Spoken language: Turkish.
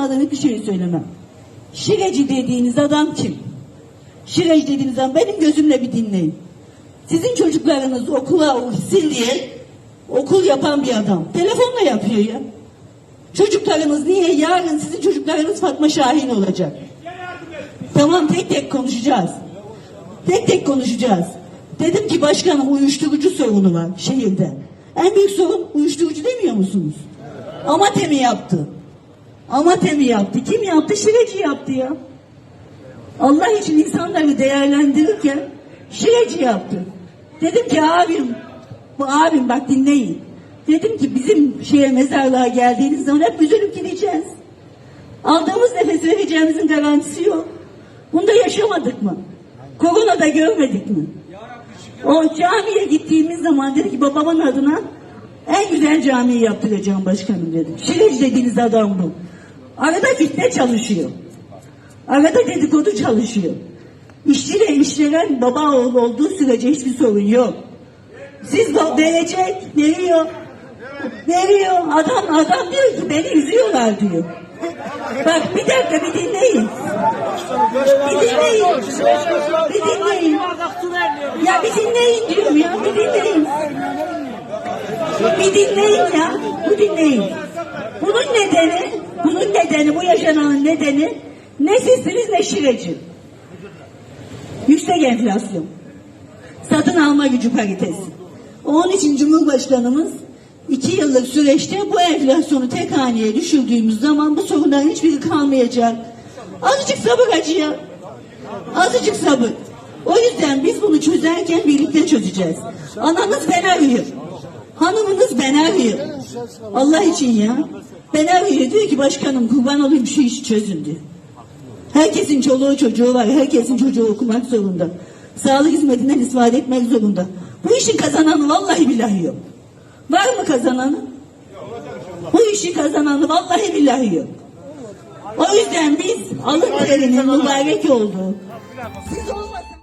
susmadan hiçbir şey söylemem. Şireci dediğiniz adam kim? Şireci dediğiniz adam benim gözümle bir dinleyin. Sizin çocuklarınız okula gitsin diye okul yapan bir adam. Telefonla yapıyor ya. Çocuklarınız niye? Yarın sizin çocuklarınız Fatma Şahin olacak. Tamam tek tek konuşacağız. Tek tek konuşacağız. Dedim ki başkanım uyuşturucu sorunu var şehirde. En büyük sorun uyuşturucu demiyor musunuz? Amatemi yaptı. Amatemi yaptı. Kim yaptı? Şireci yaptı ya. Allah için insanları değerlendirirken şireci yaptı. Dedim ki abim, bu abim bak dinleyin. Dedim ki bizim şeye mezarlığa geldiğiniz zaman hep üzülüp gideceğiz. Aldığımız nefes vereceğimizin garantisi yok. Bunda yaşamadık mı? Koronada görmedik mi? O camiye gittiğimiz zaman dedi ki babamın adına en güzel camiyi yaptıracağım başkanım dedim. Şireci dediğiniz adam bu. Arada fitne çalışıyor. Arada dedikodu çalışıyor. İşçiyle işlenen baba oğlu olduğu sürece hiçbir sorun yok. Siz de verecek, veriyor. Veriyor. Adam adam diyor ki beni üzüyorlar diyor. Bak bir dakika bir dinleyin. Bir dinleyin. Bir dinleyin. Ya bir dinleyin diyorum ya. Bir dinleyin. Bir dinleyin ya. Bu dinleyin. Bunun nedeni, nedeni, bu yaşananın nedeni ne sizsiniz ne şireci. Yüksek enflasyon. Satın alma gücü paritesi. Onun için Cumhurbaşkanımız iki yıllık süreçte bu enflasyonu tek haneye düşürdüğümüz zaman bu sorunların hiçbiri kalmayacak. Azıcık sabır acıya. Azıcık sabır. O yüzden biz bunu çözerken birlikte çözeceğiz. Ananız ben arıyor. Hanımınız ben arıyor. Allah için ya. Ben arıyor diyor ki başkanım kurban olayım şu işi çözün diyor. Herkesin çoluğu çocuğu var. Herkesin çocuğu okumak zorunda. Sağlık hizmetinden istifade etmek zorunda. Bu işin kazananı vallahi billahi yok. Var mı kazananı? Bu işi kazananı vallahi billahi yok. O yüzden biz alın terinin mübarek olduğu, siz olmasanız